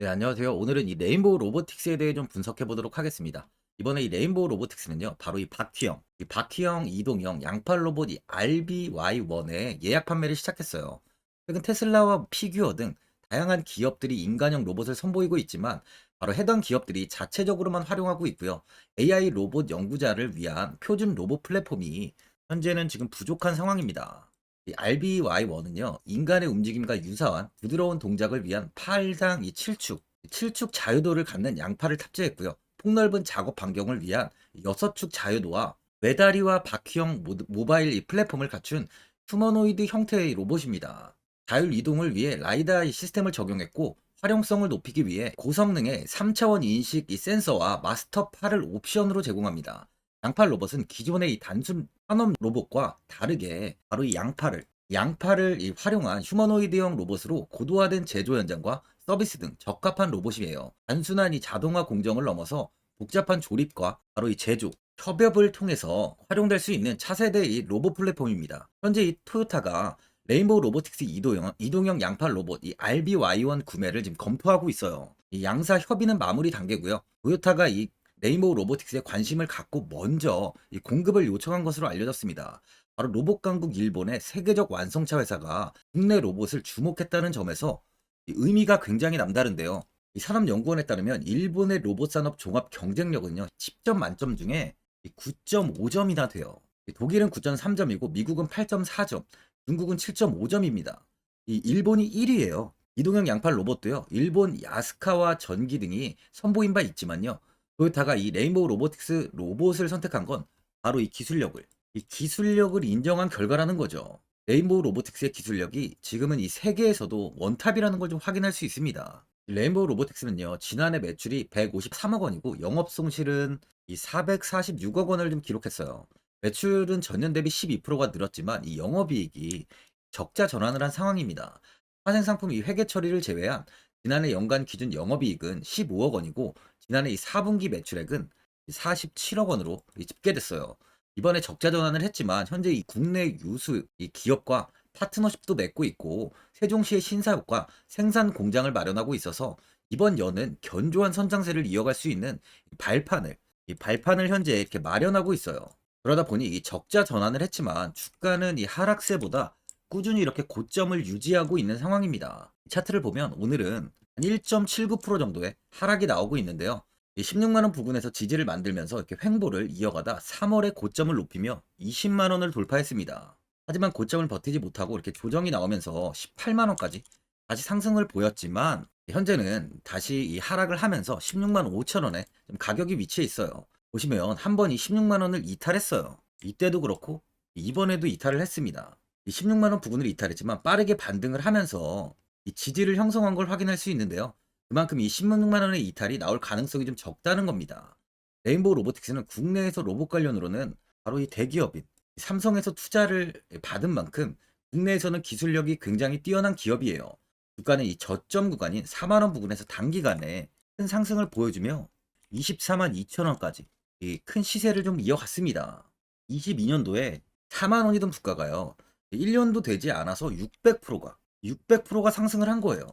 네, 안녕하세요. 오늘은 이 레인보우 로보틱스에 대해 좀 분석해 보도록 하겠습니다. 이번에 이 레인보우 로보틱스는요, 바로 이 바퀴형, 이 바퀴형 이동형 양팔 로봇 이 RBY1의 예약 판매를 시작했어요. 최근 테슬라와 피규어 등 다양한 기업들이 인간형 로봇을 선보이고 있지만, 바로 해당 기업들이 자체적으로만 활용하고 있고요. AI 로봇 연구자를 위한 표준 로봇 플랫폼이 현재는 지금 부족한 상황입니다. 이 RBY1은요, 인간의 움직임과 유사한 부드러운 동작을 위한 팔상 이 7축, 7축 자유도를 갖는 양팔을 탑재했고요. 폭넓은 작업 반경을 위한 6축 자유도와 메다리와 바퀴형 모- 모바일 이 플랫폼을 갖춘 휴머노이드 형태의 로봇입니다. 자율 이동을 위해 라이다 이 시스템을 적용했고, 활용성을 높이기 위해 고성능의 3차원 인식 이 센서와 마스터 팔을 옵션으로 제공합니다. 양팔 로봇은 기존의 이 단순 산업 로봇과 다르게 바로 이 양팔을 양팔을 이 활용한 휴머노이드형 로봇으로 고도화된 제조 현장과 서비스 등 적합한 로봇이에요. 단순한 이 자동화 공정을 넘어서 복잡한 조립과 바로 이 제조, 협업을 통해서 활용될 수 있는 차세대 이 로봇 플랫폼입니다. 현재 이 토요타가 레인보우 로보틱스 이동형, 이동형 양팔 로봇 이 RBY1 구매를 지금 검토하고 있어요. 이 양사 협의는 마무리 단계고요. 토요타가 이 레인보우 로보틱스에 관심을 갖고 먼저 이 공급을 요청한 것으로 알려졌습니다. 바로 로봇 강국 일본의 세계적 완성차 회사가 국내 로봇을 주목했다는 점에서 이 의미가 굉장히 남다른데요. 이 산업연구원에 따르면 일본의 로봇 산업 종합 경쟁력은요, 10점 만점 중에 9.5점이나 돼요. 이 독일은 9.3점이고 미국은 8.4점, 중국은 7.5점입니다. 이 일본이 1위예요. 이동형 양팔 로봇도요. 일본 야스카와 전기 등이 선보인 바 있지만요. 토요타가 이 레인보우 로보틱스 로봇을 선택한 건 바로 이 기술력을 이 기술력을 인정한 결과라는 거죠. 레인보우 로보틱스의 기술력이 지금은 이 세계에서도 원탑이라는 걸 좀 확인할 수 있습니다. 이 레인보우 로보틱스는요, 지난해 매출이 153억 원이고 영업 손실은 이 446억 원을 좀 기록했어요. 매출은 전년 대비 12%가 늘었지만 이 영업이익이 적자 전환을 한 상황입니다. 파생 상품 이 회계 처리를 제외한 지난해 연간 기준 영업이익은 15억 원이고 지난해 이 4분기 매출액은 47억 원으로 이 집계됐어요. 이번에 적자 전환을 했지만 현재 이 국내 유수 이 기업과 파트너십도 맺고 있고 세종시의 신사업과 생산 공장을 마련하고 있어서 이번 연은 견조한 선장세를 이어갈 수 있는 이 발판을 이 발판을 현재 이렇게 마련하고 있어요. 그러다 보니 이 적자 전환을 했지만 주가는 이 하락세보다 꾸준히 이렇게 고점을 유지하고 있는 상황입니다. 이 차트를 보면 오늘은 한1.79% 정도의 하락이 나오고 있는데요. 이 16만원 부근에서 지지를 만들면서 이렇게 횡보를 이어가다 3월에 고점을 높이며 20만원을 돌파했습니다. 하지만 고점을 버티지 못하고 이렇게 조정이 나오면서 18만원까지 다시 상승을 보였지만 현재는 다시 이 하락을 하면서 16만 5천원에 가격이 위치해 있어요. 보시면 한 번이 16만원을 이탈했어요. 이때도 그렇고 이번에도 이탈을 했습니다. 이 16만 원 부근을 이탈했지만 빠르게 반등을 하면서 이 지지를 형성한 걸 확인할 수 있는데요. 그만큼 이 16만 원의 이탈이 나올 가능성이 좀 적다는 겁니다. 레인보우 로보틱스는 국내에서 로봇 관련으로는 바로 이 대기업인 삼성에서 투자를 받은 만큼 국내에서는 기술력이 굉장히 뛰어난 기업이에요. 주가는 이 저점 구간인 4만 원 부근에서 단기간에 큰 상승을 보여주며 24만 2천 원까지 이큰 시세를 좀 이어갔습니다. 22년도에 4만 원이던 주가가요. 1년도 되지 않아서 600%가 600%가 상승을 한 거예요.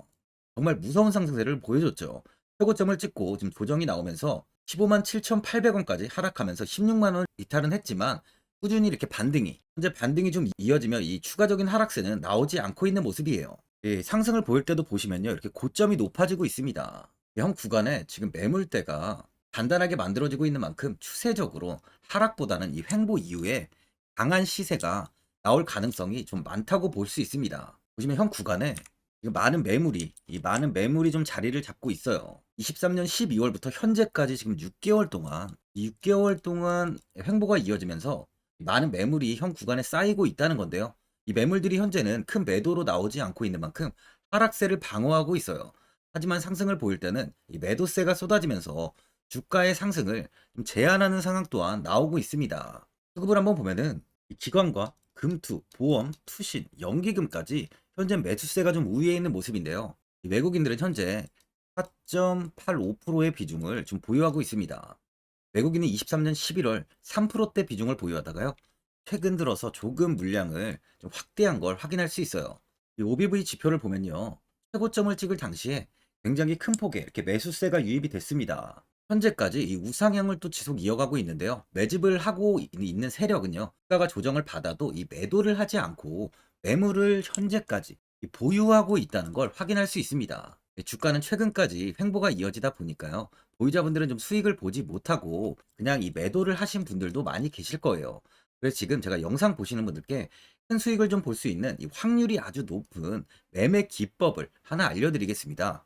정말 무서운 상승세를 보여줬죠. 최고점을 찍고 지금 조정이 나오면서 15만 7,800원까지 하락하면서 16만 원 이탈은 했지만 꾸준히 이렇게 반등이 현재 반등이 좀 이어지며 이 추가적인 하락세는 나오지 않고 있는 모습이에요. 예, 상승을 보일 때도 보시면요 이렇게 고점이 높아지고 있습니다. 형 구간에 지금 매물대가 단단하게 만들어지고 있는 만큼 추세적으로 하락보다는 이 횡보 이후에 강한 시세가 나올 가능성이 좀 많다고 볼 수 있습니다. 보시면 형 구간에 많은 매물이 이 많은 매물이 좀 자리를 잡고 있어요. 23년 12월부터 현재까지 지금 6개월 동안 이 6개월 동안 횡보가 이어지면서 많은 매물이 형 구간에 쌓이고 있다는 건데요. 이 매물들이 현재는 큰 매도로 나오지 않고 있는 만큼 하락세를 방어하고 있어요. 하지만 상승을 보일 때는 이 매도세가 쏟아지면서 주가의 상승을 좀 제한하는 상황 또한 나오고 있습니다. 수급을 한번 보면은 이 기관과 금투, 보험, 투신, 연기금까지 현재 매수세가 좀 우위에 있는 모습인데요. 이 외국인들은 현재 4.85%의 비중을 좀 보유하고 있습니다. 외국인은 23년 11월 3%대 비중을 보유하다가요. 최근 들어서 조금 물량을 좀 확대한 걸 확인할 수 있어요. 이 OBV 지표를 보면요. 최고점을 찍을 당시에 굉장히 큰 폭의 이렇게 매수세가 유입이 됐습니다. 현재까지 이 우상향을 또 지속 이어가고 있는데요. 매집을 하고 이- 있는 세력은요. 주가가 조정을 받아도 이 매도를 하지 않고 매물을 현재까지 이 보유하고 있다는 걸 확인할 수 있습니다. 이 주가는 최근까지 횡보가 이어지다 보니까요. 보유자분들은 좀 수익을 보지 못하고 그냥 이 매도를 하신 분들도 많이 계실 거예요. 그래서 지금 제가 영상 보시는 분들께 큰 수익을 좀 볼 수 있는 이 확률이 아주 높은 매매 기법을 하나 알려드리겠습니다.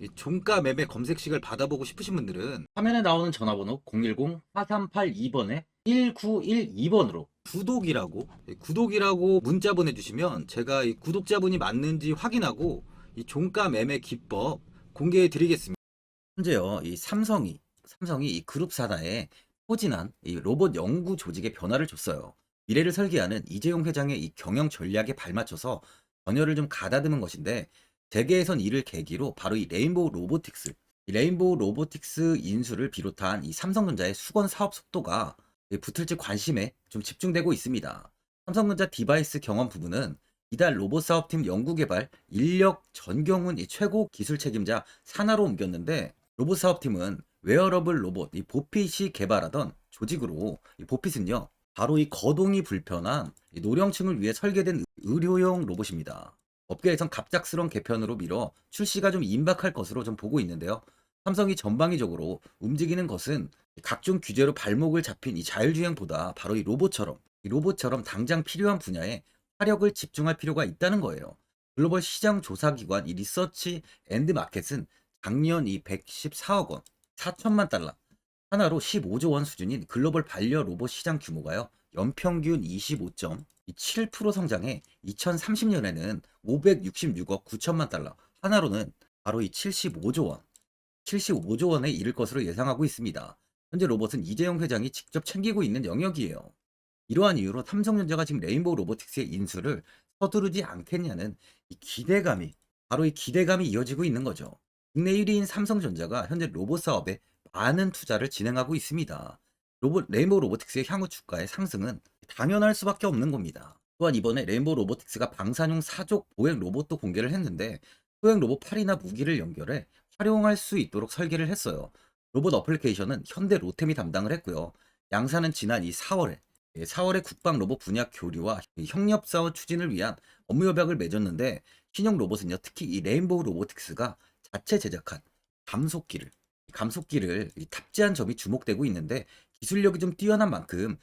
이 종가 매매 검색식을 받아보고 싶으신 분들은 화면에 나오는 전화번호 010-4382번에 1912번으로 구독이라고 예, 구독이라고 문자 보내주시면 제가 이 구독자분이 맞는지 확인하고 이 종가 매매 기법 공개해 드리겠습니다. 현재요 이 삼성이 삼성이 이 그룹 산하에 포진한 이 로봇 연구 조직에 변화를 줬어요. 미래를 설계하는 이재용 회장의 이 경영 전략에 발맞춰서 전열을 좀 가다듬은 것인데 세계에선 이를 계기로 바로 이 레인보우 로보틱스, 이 레인보우 로보틱스 인수를 비롯한 이 삼성전자의 수건 사업 속도가 붙을지 관심에 좀 집중되고 있습니다. 삼성전자 디바이스 경험 부분은 이달 로봇 사업팀 연구개발 인력 전경훈 이 최고 기술 책임자 산하로 옮겼는데 로봇 사업팀은 웨어러블 로봇 이 보핏이 개발하던 조직으로 이 보핏은요 바로 이 거동이 불편한 이 노령층을 위해 설계된 의료용 로봇입니다. 업계에선 갑작스러운 개편으로 미뤄 출시가 좀 임박할 것으로 좀 보고 있는데요. 삼성이 전방위적으로 움직이는 것은 각종 규제로 발목을 잡힌 이 자율주행보다 바로 이 로봇처럼 이 로봇처럼 당장 필요한 분야에 화력을 집중할 필요가 있다는 거예요. 글로벌 시장 조사 기관 이 리서치 앤드 마켓은 작년 이 114억 원, 4천만 달러, 하나로 15조 원 수준인 글로벌 반려 로봇 시장 규모가요. 연평균 25.7% 성장해 2030년에는 566억 9천만 달러, 하나로는 바로 이 75조 원, 75조 원에 이를 것으로 예상하고 있습니다. 현재 로봇은 이재용 회장이 직접 챙기고 있는 영역이에요. 이러한 이유로 삼성전자가 지금 레인보우 로보틱스의 인수를 서두르지 않겠냐는 이 기대감이 바로 이 기대감이 이어지고 있는 거죠. 국내 1위인 삼성전자가 현재 로봇 사업에 많은 투자를 진행하고 있습니다. 로봇 레인보우 로보틱스의 향후 주가의 상승은 당연할 수밖에 없는 겁니다. 또한 이번에 레인보우 로보틱스가 방사용 사족 보행 로봇도 공개를 했는데 소형 로봇 팔이나 무기를 연결해 활용할 수 있도록 설계를 했어요. 로봇 어플리케이션은 현대 로템이 담당을 했고요. 양사는 지난 이 4월에 4월에 국방 로봇 분야 교류와 이 협력 사업 추진을 위한 업무 협약을 맺었는데 신형 로봇은요 특히 이 레인보우 로보틱스가 자체 제작한 감속기를 이 감속기를 이 탑재한 점이 주목되고 있는데 기술력이 좀 뛰어난 만큼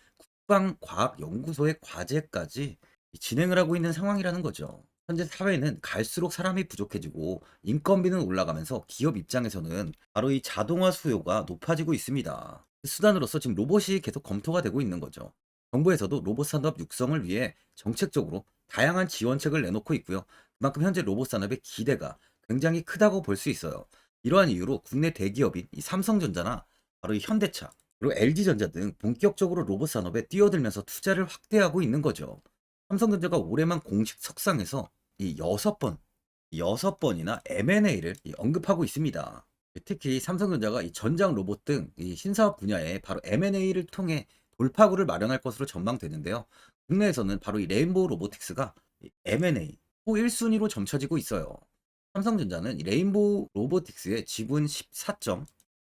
국방과학연구소의 과제까지 이 진행을 하고 있는 상황이라는 거죠. 현재 사회는 갈수록 사람이 부족해지고 인건비는 올라가면서 기업 입장에서는 바로 이 자동화 수요가 높아지고 있습니다. 그 수단으로서 지금 로봇이 계속 검토가 되고 있는 거죠. 정부에서도 로봇 산업 육성을 위해 정책적으로 다양한 지원책을 내놓고 있고요. 그만큼 현재 로봇 산업의 기대가 굉장히 크다고 볼 수 있어요. 이러한 이유로 국내 대기업인 이 삼성전자나 바로 이 현대차 그리고 LG전자 등 본격적으로 로봇 산업에 뛰어들면서 투자를 확대하고 있는 거죠. 삼성전자가 올해만 공식 석상에서 이 여섯 번, 여섯 번이나 M&A를 언급하고 있습니다. 특히 삼성전자가 이 전장 로봇 등 이 신사업 분야에 바로 M&A를 통해 돌파구를 마련할 것으로 전망되는데요. 국내에서는 바로 이 레인보우 로보틱스가 이 M&A 호 1순위로 점쳐지고 있어요. 삼성전자는 이 레인보우 로보틱스의 지분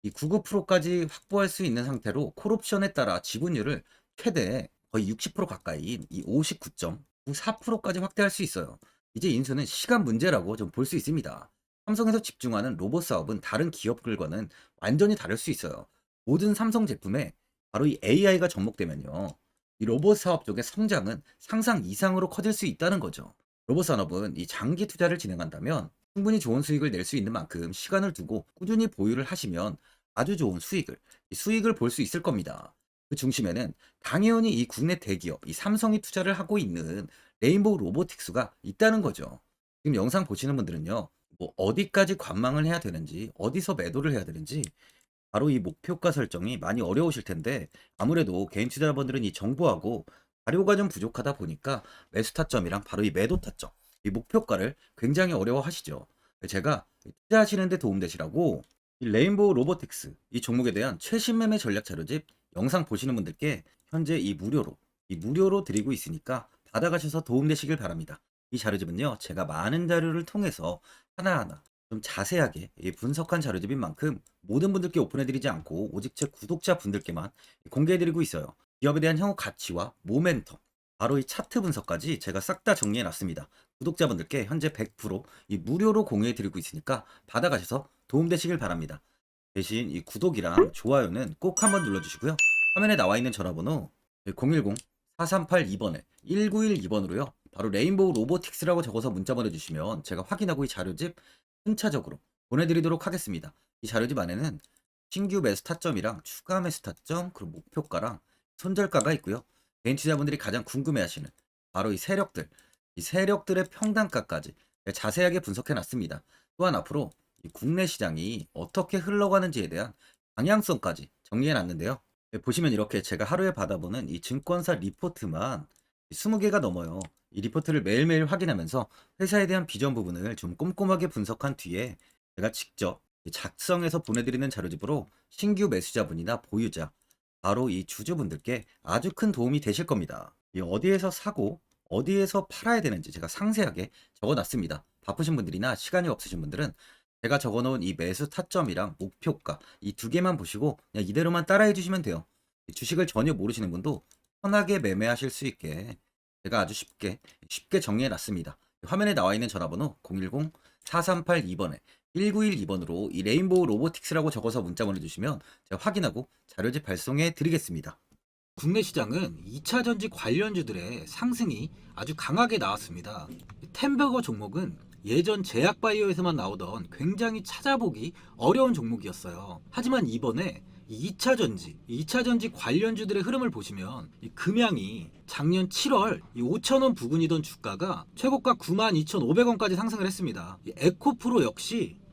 14.99%까지 확보할 수 있는 상태로 콜옵션에 따라 지분율을 최대 거의 60% 가까이인 이 59.94%까지 확대할 수 있어요. 이제 인수는 시간 문제라고 좀 볼 수 있습니다. 삼성에서 집중하는 로봇 사업은 다른 기업들과는 완전히 다를 수 있어요. 모든 삼성 제품에 바로 이 AI가 접목되면요. 이 로봇 사업 쪽의 성장은 상상 이상으로 커질 수 있다는 거죠. 로봇 산업은 이 장기 투자를 진행한다면 충분히 좋은 수익을 낼 수 있는 만큼 시간을 두고 꾸준히 보유를 하시면 아주 좋은 수익을, 이 수익을 볼 수 있을 겁니다. 그 중심에는 당연히 이 국내 대기업, 이 삼성이 투자를 하고 있는 레인보우 로보틱스가 있다는 거죠. 지금 영상 보시는 분들은요, 뭐 어디까지 관망을 해야 되는지, 어디서 매도를 해야 되는지, 바로 이 목표가 설정이 많이 어려우실 텐데, 아무래도 개인 투자자분들은 이 정보하고 자료가 좀 부족하다 보니까 매수 타점이랑 바로 이 매도 타점, 이 목표가를 굉장히 어려워하시죠. 제가 투자하시는데 도움되시라고 이 레인보우 로보틱스 이 종목에 대한 최신 매매 전략 자료집 영상 보시는 분들께 현재 이 무료로 이 무료로 드리고 있으니까 받아가셔서 도움되시길 바랍니다. 이 자료집은요 제가 많은 자료를 통해서 하나하나 좀 자세하게 이 분석한 자료집인 만큼 모든 분들께 오픈해드리지 않고 오직 제 구독자 분들께만 공개해드리고 있어요. 기업에 대한 향후 가치와 모멘텀 바로 이 차트 분석까지 제가 싹 다 정리해 놨습니다. 구독자분들께 현재 100%이 무료로 공유해 드리고 있으니까 받아가셔서 도움되시길 바랍니다. 대신 이 구독이랑 좋아요는 꼭 한번 눌러주시고요. 화면에 나와 있는 전화번호 010-4382번에 1912번으로요. 바로 레인보우 로보틱스라고 적어서 문자 보내주시면 제가 확인하고 이 자료집 순차적으로 보내드리도록 하겠습니다. 이 자료집 안에는 신규 매수 타점이랑 추가 매수 타점 그리고 목표가랑 손절가가 있고요. 개인 투자분들이 가장 궁금해하시는 바로 이 세력들, 이 세력들의 평단가까지 자세하게 분석해 놨습니다. 또한 앞으로 이 국내 시장이 어떻게 흘러가는지에 대한 방향성까지 정리해 놨는데요. 예, 보시면 이렇게 제가 하루에 받아보는 이 증권사 리포트만 20개가 넘어요. 이 리포트를 매일매일 확인하면서 회사에 대한 비전 부분을 좀 꼼꼼하게 분석한 뒤에 제가 직접 작성해서 보내드리는 자료집으로 신규 매수자분이나 보유자, 바로 이 주주분들께 아주 큰 도움이 되실 겁니다. 이 어디에서 사고 어디에서 팔아야 되는지 제가 상세하게 적어놨습니다. 바쁘신 분들이나 시간이 없으신 분들은 제가 적어놓은 이 매수 타점이랑 목표가 이 두 개만 보시고 그냥 이대로만 따라해 주시면 돼요. 이 주식을 전혀 모르시는 분도 편하게 매매하실 수 있게 제가 아주 쉽게 쉽게 정리해 놨습니다. 화면에 나와 있는 전화번호 010-4382번에 1912번으로 이 레인보우 로보틱스라고 적어서 문자 보내주시면 제가 확인하고 자료집 발송해 드리겠습니다. 국내 시장은 2차 전지 관련주들의 상승이 아주 강하게 나왔습니다. 템버거 종목은 예전 제약바이오에서만 나오던 굉장히 찾아보기 어려운 종목이었어요. 하지만 이번에 2차 전지, 2차 전지 관련주들의 흐름을 보시면 이 금양이 작년 7월 5천원 부근이던 주가가 최고가 92,500원까지 상승을 했습니다. 이 에코프로 역시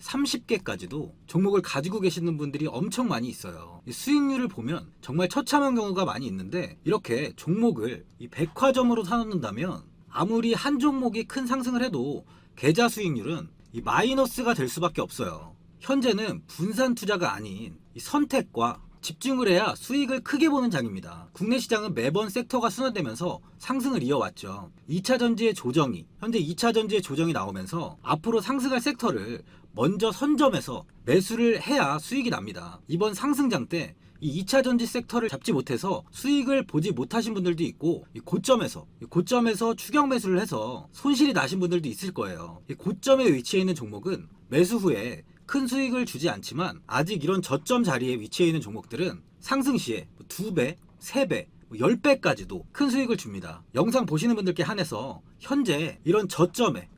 30개까지도 종목을 가지고 계시는 분들이 엄청 많이 있어요. 이 수익률을 보면 정말 처참한 경우가 많이 있는데 이렇게 종목을 이 백화점으로 사놓는다면 아무리 한 종목이 큰 상승을 해도 계좌 수익률은 이 마이너스가 될 수밖에 없어요. 현재는 분산 투자가 아닌 이 선택과 집중을 해야 수익을 크게 보는 장입니다. 국내 시장은 매번 섹터가 순환되면서 상승을 이어왔죠. 2차 전지의 조정이, 현재 2차 전지의 조정이 나오면서 앞으로 상승할 섹터를 먼저 선점해서 매수를 해야 수익이 납니다. 이번 상승장 때 이 2차 전지 섹터를 잡지 못해서 수익을 보지 못하신 분들도 있고 이 고점에서 이 고점에서 추격 매수를 해서 손실이 나신 분들도 있을 거예요. 이 고점에 위치해 있는 종목은 매수 후에 큰 수익을 주지 않지만 아직 이런 저점 자리에 위치해 있는 종목들은 상승 시에 2배, 3배, 10배까지도 큰 수익을 줍니다. 영상 보시는 분들께 한해서 현재 이런 저점에 이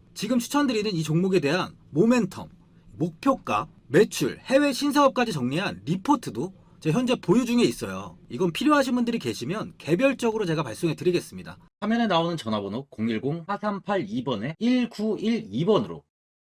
지금 추천드리는 이 종목에 대한 모멘텀, 목표가, 매출, 해외 신사업까지 정리한 리포트도 제 현재 보유 중에 있어요. 이건 필요하신 분들이 계시면 개별적으로 제가 발송해 드리겠습니다. 화면에 나오는 전화번호 010-4382번에 1912번으로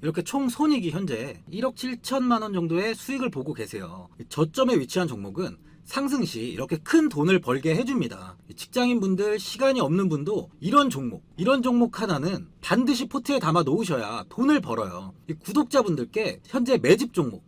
이렇게 총 손익이 현재 1억 7천만 원 정도의 수익을 보고 계세요. 저점에 위치한 종목은 상승 시 이렇게 큰 돈을 벌게 해줍니다. 직장인 분들, 시간이 없는 분도 이런 종목, 이런 종목 하나는 반드시 포트에 담아 놓으셔야 돈을 벌어요. 이 구독자분들께 현재 매집 종목